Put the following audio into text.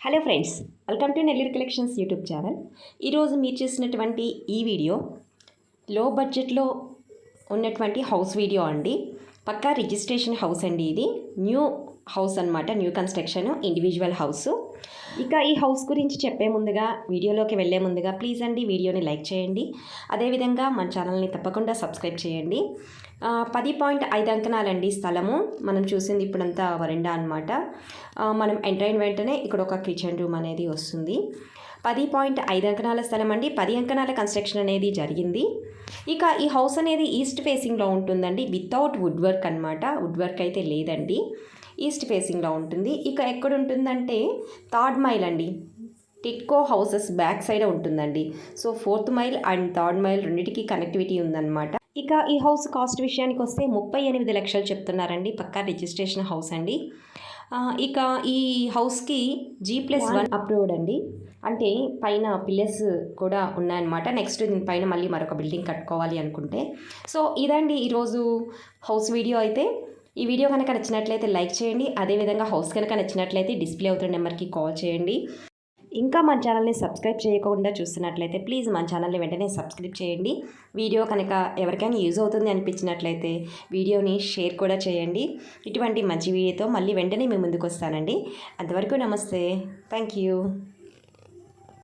Hello friends welcome to Nellore collections YouTube channel ఈరోజు మీరు చేసినటువంటి ఈ వీడియో లో బడ్జెట్లో ఉన్నటువంటి హౌస్ వీడియో అండి. పక్కా రిజిస్ట్రేషన్ హౌస్ అండి ఇది. న్యూ హౌస్ అన్నమాట న్యూ కన్స్ట్రక్షన్ ఇండివిజువల్ హౌస్ ఇక ఈ హౌస్ గురించి చెప్పే ముందుగా వీడియోలోకి వెళ్ళే ముందుగా ప్లీజ్ అండి వీడియోని లైక్ చేయండి. అదేవిధంగా మన ఛానల్ని తప్పకుండా సబ్స్క్రైబ్ చేయండి. పది పాయింట్ ఐదు అంకణాలండి స్థలము. మనం చూసింది ఇప్పుడంతా వరండా అనమాట మనం ఎంటర్ అయిన వెంటనే ఇక్కడ ఒక కిచెన్ రూమ్ అనేది వస్తుంది. పది పాయింట్ ఐదు అంకణాల స్థలం అండి పది అంకణాల కన్స్ట్రక్షన్ అనేది జరిగింది. ఇక ఈ హౌస్ అనేది ఈస్ట్ ఫేసింగ్లో ఉంటుందండి వితౌట్ వుడ్ వర్క్ అనమాట వుడ్ వర్క్ అయితే లేదండి. ఈస్ట్ ఫేసింగ్లో ఉంటుంది. ఇక ఎక్కడ ఉంటుందంటే థర్డ్ మైల్ అండి టిట్కో హౌసెస్ బ్యాక్ సైడ్ ఉంటుందండి. So fourth mile and third mile రెండింటికి కనెక్టివిటీ ఉందన్నమాట. ఇక ఈ హౌస్ కాస్ట్ విషయానికి వస్తే ముప్పై ఎనిమిది లక్షలు చెప్తున్నారండి. పక్కా రిజిస్ట్రేషన్ హౌస్ అండి. ఇక ఈ హౌస్కి జీ ప్లస్ వన్ అప్రూవ్డ్ అండి. అంటే పైన పిల్లర్స్ కూడా ఉన్నాయన్నమాట. నెక్స్ట్ దీనిపైన మళ్ళీ మరొక బిల్డింగ్ కట్టుకోవాలి అనుకుంటే. సో ఇదండి ఈరోజు హౌస్ వీడియో అయితే. ఈ వీడియో కనుక నచ్చినట్లయితే లైక్ చేయండి. అదేవిధంగా హౌస్ కనుక నచ్చినట్లయితే డిస్ప్లే అవుతున్న నెంబర్కి కాల్ చేయండి. ఇంకా మన ఛానల్ని సబ్స్క్రైబ్ చేయకుండా చూస్తున్నట్లయితే ప్లీజ్ మన ఛానల్ని వెంటనే సబ్స్క్రైబ్ చేయండి. వీడియో కనుక ఎవరికైనా యూజ్ అవుతుంది అనిపించినట్లయితే వీడియోని షేర్ కూడా చేయండి. ఇటువంటి మంచి వీడియోతో మళ్ళీ వెంటనే మీ ముందుకు వస్తానండి. అంతవరకు నమస్తే. Thank you.